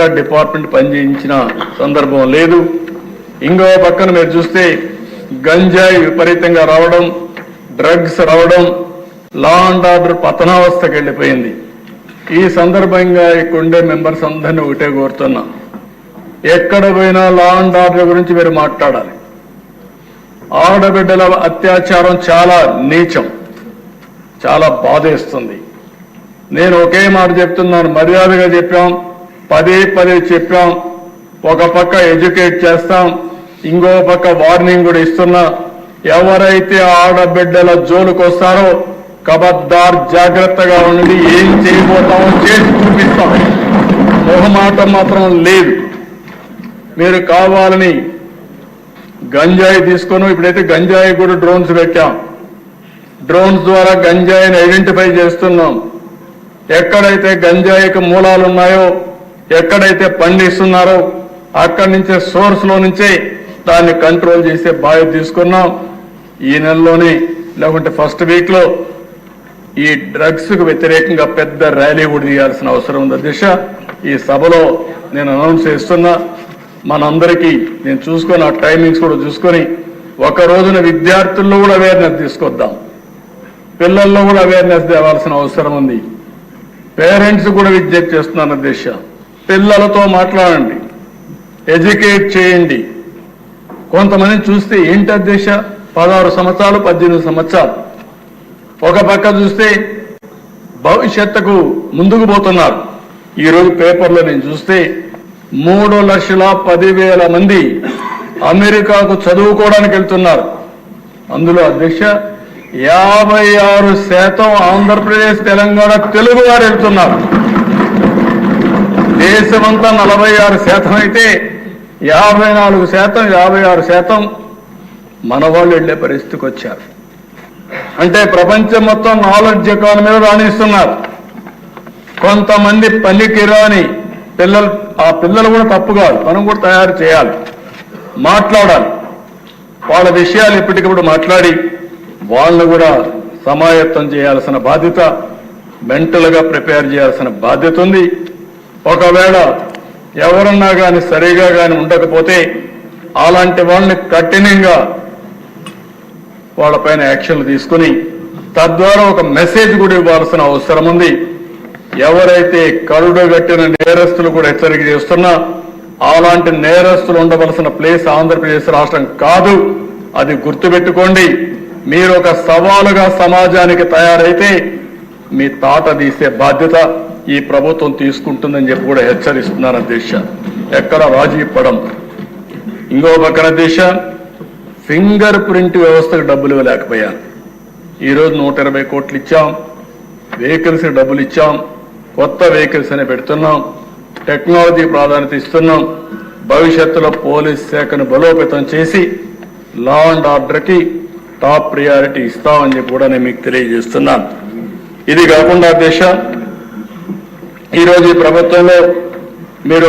ఎక్కడ డిపార్ట్మెంట్ పనిచేయించిన సందర్భం లేదు. ఇంకో పక్కన మీరు చూస్తే గంజాయి విపరీతంగా రావడం డ్రగ్స్ రావడం లా అండ్ ఆర్డర్ పతనావస్థకి వెళ్ళిపోయింది. ఈ సందర్భంగా ఇక్కడుండే మెంబర్స్ అందరినీ ఒకటే కోరుతున్నా. ఎక్కడ పోయినా లా అండ్ ఆర్డర్ గురించి మీరు మాట్లాడాలి. ఆడబిడ్డల అత్యాచారం చాలా నీచం చాలా బాధేస్తుంది. నేను ఒకే మాట చెప్తున్నాను మర్యాదగా చెప్పాం. పదే పదే చెప్పాం. ఒక పక్క ఎడ్యుకేట్ చేస్తాం. ఇంకో పక్క వార్నింగ్ కూడా ఇస్తున్నా. ఎవరైతే ఆడబిడ్డల జోలుకు వస్తారో కబద్దార్ జాగ్రత్తగా ఉండి ఏం చేయబోతామో చేసి చూపిస్తాం. మొహమాటం మాత్రం లేదు. మీరు కావాలని గంజాయి తీసుకొని ఇప్పుడైతే గంజాయి కూడా డ్రోన్స్ పెట్టాం డ్రోన్స్ ద్వారా గంజాయిని ఐడెంటిఫై చేస్తున్నాం. ఎక్కడైతే గంజాయికి మూలాలు ఉన్నాయో ఎక్కడైతే పండిస్తున్నారో అక్కడి నుంచే సోర్స్లో నుంచే దాన్ని కంట్రోల్ చేసే బాధ్యత తీసుకున్నాం. ఈ నెలలోనే లేకుంటే ఫస్ట్ వీక్లో ఈ డ్రగ్స్కు వ్యతిరేకంగా పెద్ద ర్యాలీ కూడా తీయాల్సిన అవసరం ఉంది. దిశ ఈ సభలో నేను అనౌన్స్ చేస్తున్నా. మనందరికీ నేను చూసుకొని ఆ టైమింగ్స్ కూడా చూసుకొని ఒక రోజున విద్యార్థుల్లో కూడా అవేర్నెస్ తీసుకొద్దాం. పిల్లల్లో కూడా అవేర్నెస్ తేవాల్సిన అవసరం ఉంది. పేరెంట్స్ కూడా విజ్ఞప్తి చేస్తున్నాను దిశ. పిల్లలతో మాట్లాడండి. ఎడ్యుకేట్ చేయండి. కొంతమంది చూస్తే ఏంటి దిశ పదహారు సంవత్సరాలు పద్దెనిమిది సంవత్సరాలు. ఒక పక్క చూస్తే భవిష్యత్తుకు ముందుకు పోతున్నారు. ఈరోజు పేపర్లో నేను చూస్తే మూడు లక్షల పదివేల మంది అమెరికాకు చదువుకోవడానికి వెళ్తున్నారు. అందులో అధ్యక్ష యాభై ఆరు శాతం ఆంధ్రప్రదేశ్ తెలంగాణ తెలుగు వారు వెళ్తున్నారు. దేశమంతా నలభై ఆరు శాతం అయితే యాభై నాలుగు శాతం యాభై ఆరు శాతం మన వాళ్ళు వెళ్ళే పరిస్థితికి వచ్చారు. అంటే ప్రపంచం మొత్తం నాలెడ్జ్ ఎకానమీలో రాణిస్తున్నారు. కొంతమంది పనికిరాని పిల్లలు ఆ పిల్లలు కూడా తప్పు కాదు మనం కూడా తయారు చేయాలి మాట్లాడాలి. వాళ్ళ విషయాలు ఎప్పటికప్పుడు మాట్లాడి వాళ్ళను కూడా సమాయత్తం చేయాల్సిన బాధ్యత మెంటల్గా ప్రిపేర్ చేయాల్సిన బాధ్యత ఉంది. ఒకవేళ ఎవరన్నా కానీ సరిగా కానీ ఉండకపోతే అలాంటి వాళ్ళని కఠినంగా వాళ్ళపైన యాక్షన్లు తీసుకుని తద్వారా ఒక మెసేజ్ కూడా ఇవ్వాల్సిన అవసరం ఉంది. ఎవరైతే కరుడు గట్టిన నేరస్తులు కూడా హెచ్చరిక చేస్తున్నా అలాంటి నేరస్తులు ఉండవలసిన ప్లేస్ ఆంధ్రప్రదేశ్ రాష్ట్రం కాదు. అది గుర్తుపెట్టుకోండి. మీరు ఒక సవాలుగా సమాజానికి తయారైతే మీ తాట తీసే బాధ్యత. ఈ ప్రభుత్వం తీసుకుంటుందని చెప్పి కూడా హెచ్చరిస్తున్నారు అధ్యక్ష. ఎక్కడ రాజీ పడం? ఇంకో పక్కన అధ్యక్ష ఫింగర్ ప్రింట్ వ్యవస్థకు డబ్బులు ఇవ్వలేకపోయాను ఈరోజు నూట ఇరవై కోట్లు ఇచ్చాం వెహికల్స్ డబ్బులు ఇచ్చాం కొత్త వెహికల్స్ అని పెడుతున్నాం టెక్నాలజీ ప్రాధాన్యత ఇస్తున్నాం భవిష్యత్తులో పోలీస్ శాఖను బలోపేతం చేసి లా అండ్ ఆర్డర్కి టాప్ ప్రియారిటీ ఇస్తామని చెప్పి కూడా నేను మీకు తెలియజేస్తున్నాను. ఇది కాకుండా దేశ ఈరోజు ఈ ప్రభుత్వంలో